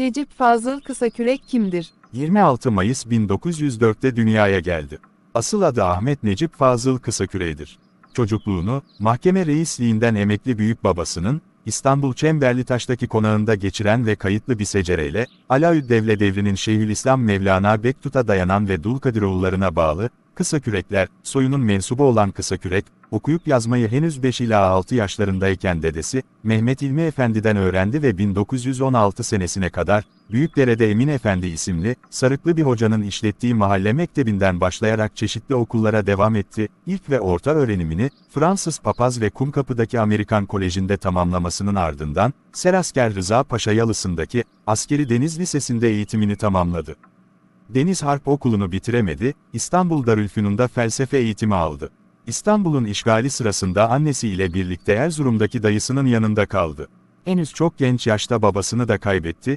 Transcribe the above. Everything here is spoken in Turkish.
Necip Fazıl Kısakürek kimdir? 26 Mayıs 1904'te dünyaya geldi. Asıl adı Ahmet Necip Fazıl Kısaküre'dir. Çocukluğunu, mahkeme reisliğinden emekli büyük babasının, İstanbul Çemberlitaş'taki konağında geçiren ve kayıtlı bir secereyle, Alaüddevle devrinin Şeyhülislam Mevlana Bektut'a dayanan ve Dulkadiroğullarına bağlı, kısa kürekler, soyunun mensubu olan kısa kürek, okuyup yazmayı henüz 5 ila 6 yaşlarındayken dedesi, Mehmet İlmi Efendi'den öğrendi ve 1916 senesine kadar, Büyükdere'de Emin Efendi isimli, sarıklı bir hocanın işlettiği mahalle mektebinden başlayarak çeşitli okullara devam etti, ilk ve orta öğrenimini, Fransız Papaz ve Kumkapı'daki Amerikan Koleji'nde tamamlamasının ardından, Serasker Rıza Paşa Yalısı'ndaki, Askeri Deniz Lisesi'nde eğitimini tamamladı. Deniz Harp Okulu'nu bitiremedi, İstanbul Darülfünun'da felsefe eğitimi aldı. İstanbul'un işgali sırasında annesiyle birlikte Erzurum'daki dayısının yanında kaldı. Henüz çok genç yaşta babasını da kaybetti,